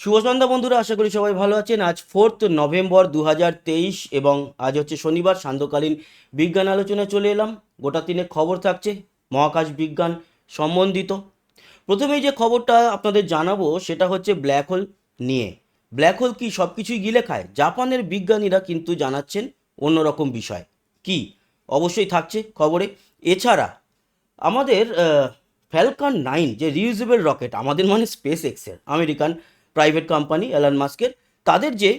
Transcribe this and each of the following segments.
শুভ সন্ধ্যা বন্ধুরা, আশা করি সবাই ভালো আছেন। আজ ফোর্থ নভেম্বর দু হাজার তেইশ এবং আজ হচ্ছে শনিবার, সান্ধ্যকালীন বিজ্ঞান আলোচনায় চলে এলাম। গোটা তিনে খবর থাকছে, মহাকাশ বিজ্ঞান সম্বন্ধিত। প্রথমেই যে খবরটা আপনাদের জানাব, সেটা হচ্ছে ব্ল্যাক হোল নিয়ে। ব্ল্যাক হোল কি সব কিছুই গিলে খায় জাপানের বিজ্ঞানীরা কিন্তু জানাচ্ছেন অন্যরকম বিষয়। কি? অবশ্যই থাকছে খবরে। এছাড়া, আমাদের ফ্যালকন নাইন, যে রিউজেবল রকেট আমাদের মানে স্পেস এক্সের আমেরিকান প্রাইভেট কোম্পানি অ্যালান মাস্কের তাদের যে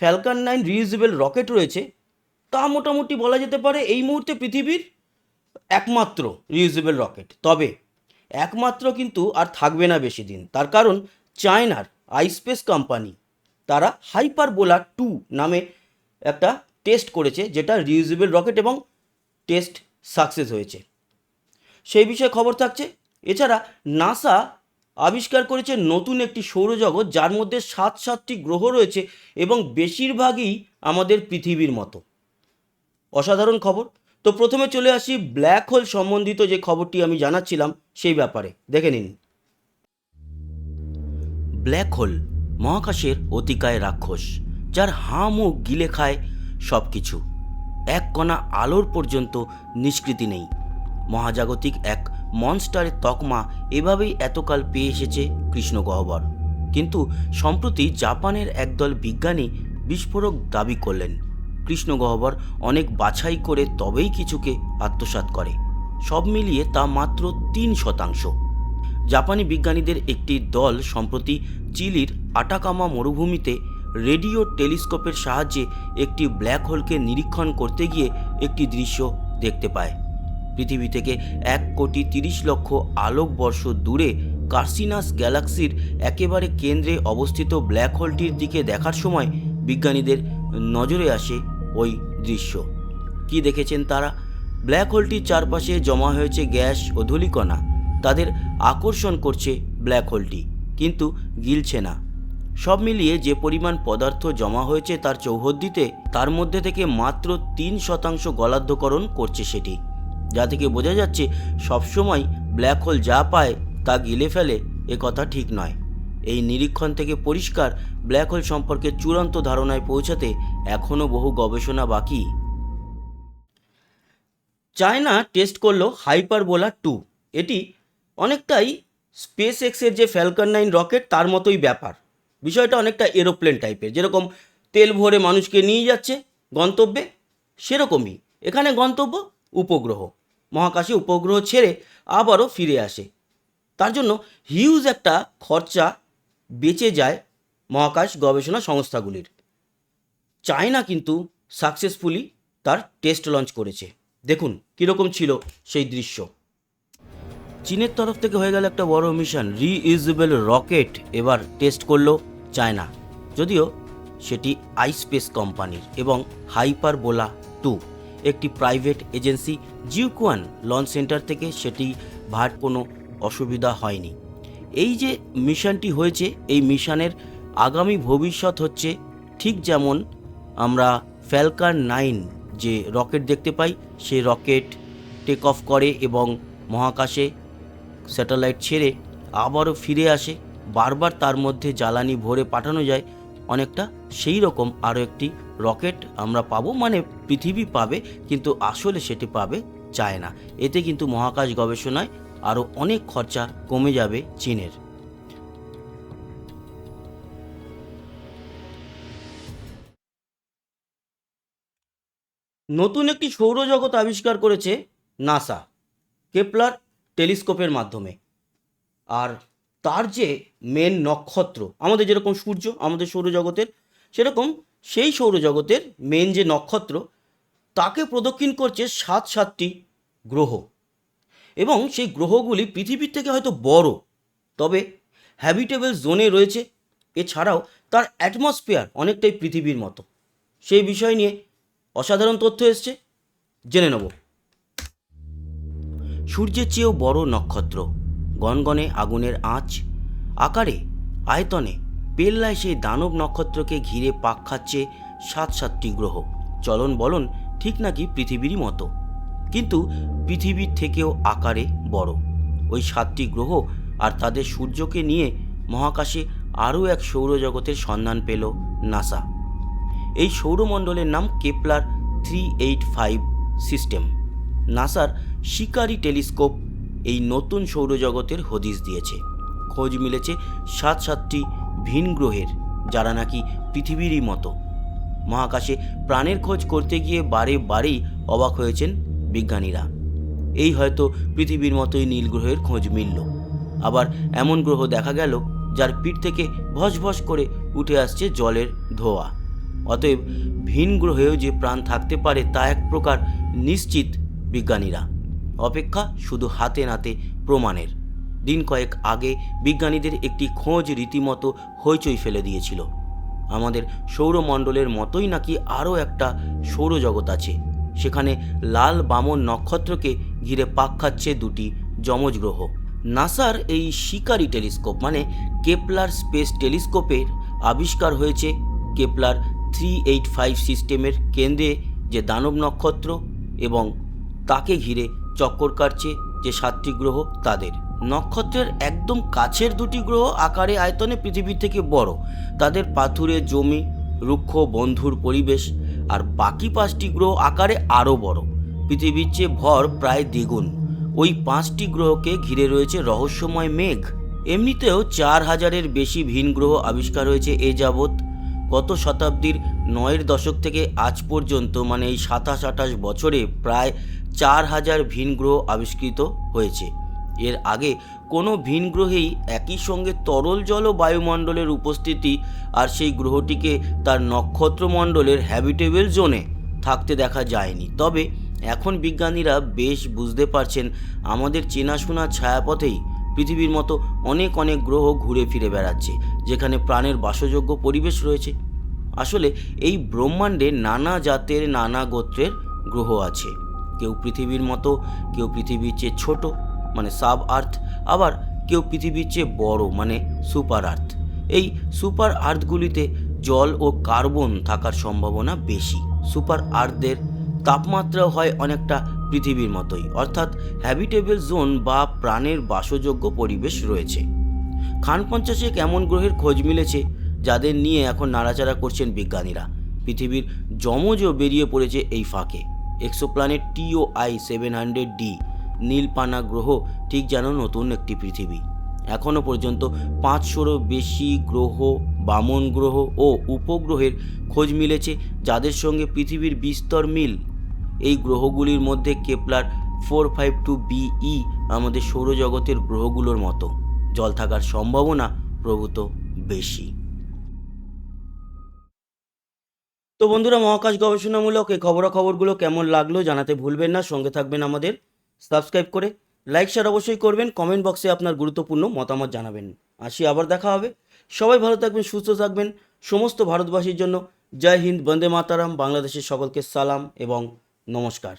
ফ্যালকান নাইন রিউজেবল রকেট রয়েছে, তা মোটামুটি বলা যেতে পারে এই মুহূর্তে পৃথিবীর একমাত্র রিউজেবল রকেট তবে একমাত্র কিন্তু আর থাকবে না বেশি দিন। তার কারণ চায়নার আইস্পেস কোম্পানি, তারা হাইপারবোলা টু নামে একটা টেস্ট করেছে, যেটা রিউজেবল রকেট এবং টেস্ট সাকসেস হয়েছে। সেই বিষয়ে খবর থাকছে। এছাড়া নাসা আবিষ্কার করেছে নতুন একটি সৌরজগৎ, যার মধ্যে সাত সাতটি গ্রহ রয়েছে এবং বেশিরভাগই আমাদের পৃথিবীর মতো। অসাধারণ খবর। তো প্রথমে চলে আসি ব্ল্যাক হোল সম্বন্ধিত যে খবরটি আমি জানাচ্ছিলাম সেই ব্যাপারে। দেখে নিন। ব্ল্যাক হোল মহাকাশের অতিকায় রাক্ষস, যার হাঁ মুখ গিলে খায় সব কিছু এক কণা আলোর পর্যন্ত নিষ্কৃতি নেই। মহাজাগতিক এক মনস্টারের তকমা এভাবেই এতকাল পেয়ে এসেছে কৃষ্ণ গহ্বর। কিন্তু সম্প্রতি জাপানের একদল বিজ্ঞানী বিস্ফোরক দাবি করলেন, কৃষ্ণ গহ্বর অনেক বাছাই করে তবেই কিছুকে আত্মসাৎ করে। সব মিলিয়ে তা মাত্র তিন শতাংশ। জাপানি বিজ্ঞানীদের একটি দল সম্প্রতি চিলির আটাকামা মরুভূমিতে রেডিও টেলিস্কোপের সাহায্যে একটি ব্ল্যাক হোলকে নিরীক্ষণ করতে গিয়ে একটি দৃশ্য দেখতে পায়। পৃথিবী থেকে এক কোটি তিরিশ লক্ষ আলোকবর্ষ দূরে কার্সিনাস গ্যালাক্সির একেবারে কেন্দ্রে অবস্থিত ব্ল্যাক হোলটির দিকে দেখার সময় বিজ্ঞানীদের নজরে আসে ওই দৃশ্য। কি দেখেছেন তারা? ব্ল্যাক হোলটির চারপাশে জমা হয়েছে গ্যাস ও ধূলিকণা। তাদের আকর্ষণ করছে ব্ল্যাক হোলটি, কিন্তু গিলছে না। সব মিলিয়ে যে পরিমাণ পদার্থ জমা হয়েছে তার চৌহদ্দিতে, তার মধ্যে থেকে মাত্র তিন শতাংশ গলাধ্যকরণ করছে সেটি। যা থেকে বোঝা যাচ্ছে, সবসময় ব্ল্যাক হোল যা পায় তা গিলে ফেলে, এ কথা ঠিক নয়। এই নিরীক্ষণ থেকে পরিষ্কার ব্ল্যাক হোল সম্পর্কে চূড়ান্ত ধারণায় পৌঁছাতে এখনও বহু গবেষণা বাকি। চায়না টেস্ট করল হাইপারবোলা টু। এটি অনেকটাই স্পেস এক্সের যে ফ্যালকন নাইন রকেট, তার মতোই ব্যাপার। বিষয়টা অনেকটা এরোপ্লেন টাইপের। যেরকম তেল ভরে মানুষকে নিয়ে যাচ্ছে গন্তব্যে, সেরকমই। এখানে গন্তব্য উপগ্রহ। মহাকাশে উপগ্রহ ছেড়ে আবারও ফিরে আসে। তার জন্য হিউজ একটা খরচা বেঁচে যায় মহাকাশ গবেষণা সংস্থাগুলির। চায়না কিন্তু সাকসেসফুলি তার টেস্ট লঞ্চ করেছে। দেখুন কীরকম ছিল সেই দৃশ্য। চীনের তরফ থেকে হয়ে গেল একটা বড় মিশন, রিইউজেবল রকেট, এবার টেস্ট করল চায়না। যদিও সেটি আইস্পেস কোম্পানির এবং হাইপার বোলা টু। একটি private agency Jiuquan launch centre থেকে সেটি ভাট কোনো অসুবিধা হয়নি। এই যে মিশনটি হয়েছে, এই মিশনের আগামী ভবিষ্যৎ হচ্ছে ঠিক যেমন আমরা ফ্যালকার নাইন যে রকেট দেখতে পাই, সেই রকেট টেক অফ করে এবং মহাকাশে স্যাটেলাইট ছেড়ে আবারও ফিরে আসে। বারবার তার মধ্যে জ্বালানি ভরে পাঠানো যায়। অনেকটা সেই রকম আরও একটি রকেট আমরা পাবো মানে পৃথিবী পাবে, কিন্তু আসলে সেটি পাবে চায় না এতে কিন্তু মহাকাশ গবেষণায় আরও অনেক খরচা কমে যাবে চীনের। নতুন একটি সৌরজগৎ আবিষ্কার করেছে নাসা, কেপলার টেলিস্কোপের মাধ্যমে। আর তার যে মেন নক্ষত্র, আমাদের যেরকম সূর্য, আমাদের সৌরজগতের, সেরকম সেই সৌরজগতের মেন যে নক্ষত্র, তাকে প্রদক্ষিণ করছে সাত সাতটি গ্রহ। এবং সেই গ্রহগুলি পৃথিবীর থেকে হয়তো বড়, তবে হ্যাবিটেবল জোনে রয়েছে। এছাড়াও তার অ্যাটমসফিয়ার অনেকটাই পৃথিবীর মতো। সেই বিষয় নিয়ে অসাধারণ তথ্য এসছে। জেনে নেব। সূর্যের চেয়েও বড় নক্ষত্র, গনগনে আগুনের আঁচ, আকারে, আয়তনে পেল্লায় সেই দানব নক্ষত্রকে ঘিরে পাক খাচ্ছে সাত সাতটি গ্রহ। চলন বলন ঠিক নাকি পৃথিবীরই মতো? কিন্তু পৃথিবীর থেকেও আকারে বড়। ওই সাতটি গ্রহ আর তাদের সূর্যকে নিয়ে মহাকাশে আরও এক সৌরজগতের সন্ধান পেল নাসা। এই সৌরমণ্ডলের নাম Kepler three eight five system. নাসার শিকারি টেলিস্কোপ এই নতুন সৌরজগতের হদিশ দিয়েছে। খোঁজ মিলেছে সাত সাতটি ভিন গ্রহের, যারা নাকি পৃথিবীরই মতো। মহাকাশে প্রাণের খোঁজ করতে গিয়ে বারে বারেই অবাক হয়েছেন বিজ্ঞানীরা। এই হয়তো পৃথিবীর মতোই নীল গ্রহের খোঁজ মিলল। আবার এমন গ্রহ দেখা গেল, যার পিঠ থেকে ভস ভস করে উঠে আসছে জলের ধোয়া। অতএব ভিন গ্রহেও যে প্রাণ থাকতে পারে তা এক প্রকার নিশ্চিত বিজ্ঞানীরা। অপেক্ষা শুধু হাতে নাতে প্রমাণের। দিন কয়েক আগে বিজ্ঞানীদের একটি খোঁজ রীতিমতো হইচই ফেলে দিয়েছিল। আমাদের সৌরমণ্ডলের মতোই নাকি আরও একটা সৌরজগৎ আছে। সেখানে লাল বামন নক্ষত্রকে ঘিরে পাক খাচ্ছে দুটি যমজ গ্রহ। নাসার এই শিকারি টেলিস্কোপ মানে কেপলার স্পেস টেলিস্কোপের আবিষ্কার হয়েছে কেপলার থ্রি এইট ফাইভ সিস্টেমের কেন্দ্রে যে দানব নক্ষত্র এবং তাকে ঘিরে চক্কর কাটছে যে সাতটি গ্রহ তাদের। নক্ষত্রের একদম কাছের দুটি গ্রহ আকারে আয়তনে পৃথিবীর থেকে বড়। তাদের পাথুরে জমি, রুক্ষ বন্ধুর পরিবেশ আর বাকি পাঁচটি গ্রহ আকারে আরও বড়। পৃথিবীর চেয়ে ভর প্রায় দ্বিগুণ। ওই পাঁচটি গ্রহকে ঘিরে রয়েছে রহস্যময় মেঘ। এমনিতেও চার হাজারের বেশি ভিন গ্রহ আবিষ্কার হয়েছে এ যাবৎ। গত শতাব্দীর নয়ের দশক থেকে আজ পর্যন্ত মানে এই সাতাশ আঠাশ বছরে প্রায় চার হাজার ভিন গ্রহ আবিষ্কৃত হয়েছে। এর আগে কোনো ভিন গ্রহেই একই সঙ্গে তরল জল ও বায়ুমণ্ডলের উপস্থিতি আর সেই গ্রহটিকে তার নক্ষত্রমণ্ডলের হ্যাবিটেবল জোনে থাকতে দেখা যায়নি। তবে এখন বিজ্ঞানীরা বেশ বুঝতে পারছেন আমাদের চেনাশোনা ছায়াপথেই পৃথিবীর মতো অনেক অনেক গ্রহ ঘুরে ফিরে বেড়াচ্ছে, যেখানে প্রাণের বাসযোগ্য পরিবেশ রয়েছে। আসলে এই ব্রহ্মাণ্ডে নানা জাতের নানা গোত্রের গ্রহ আছে। কেউ পৃথিবীর মতো, কেউ পৃথিবীর চেয়ে ছোট। মানে সাব আর্থ, আবার কেউ পৃথিবীর চেয়ে বড় মানে সুপার আর্থ। এই সুপার আর্থগুলিতে জল ও কার্বন থাকার সম্ভাবনা বেশি। সুপার আর্থদের তাপমাত্রাও হয় অনেকটা পৃথিবীর মতোই, অর্থাৎ হ্যাবিটেবল জোন বা প্রাণের বাসযোগ্য পরিবেশ রয়েছে। খান পঞ্চাশেক এমন গ্রহের খোঁজ মিলেছে, যাদের নিয়ে এখন নাড়াচাড়া করছেন বিজ্ঞানীরা। পৃথিবীর যমজও বেরিয়ে পড়েছে এই ফাঁকে। Exoplanet T O I seven hundred D নীলপানা গ্রহ ঠিক যেন নতুন একটি পৃথিবী। এখনও পর্যন্ত পাঁচশোরও বেশি গ্রহ, বামন গ্রহ ও উপগ্রহের খোঁজ মিলেছে যাদের সঙ্গে পৃথিবীর বিস্তর মিল। এই গ্রহগুলির মধ্যে Kepler four five two B আমাদের সৌরজগতের গ্রহগুলোর মতো। জল থাকার সম্ভাবনা প্রভূত বেশি। তো বন্ধুরা মহাকাশ গবেষণামূলক এই খবরাখবরগুলো কেমন লাগল জানাতে ভুলবেন না, সঙ্গে থাকবেন আমাদের সাবস্ক্রাইব করে, লাইক শেয়ার অবশ্যই করবেন কমেন্ট বক্সে আপনার গুরুত্বপূর্ণ মতামত জানাবেন। আসি আবার দেখা হবে। সবাই ভালো থাকবেন, সুস্থ থাকবেন। সমস্ত ভারতবাসীর জন্য জয় হিন্দ, বন্দে মাতারাম। বাংলাদেশের সকলকে সালাম এবং নমস্কার।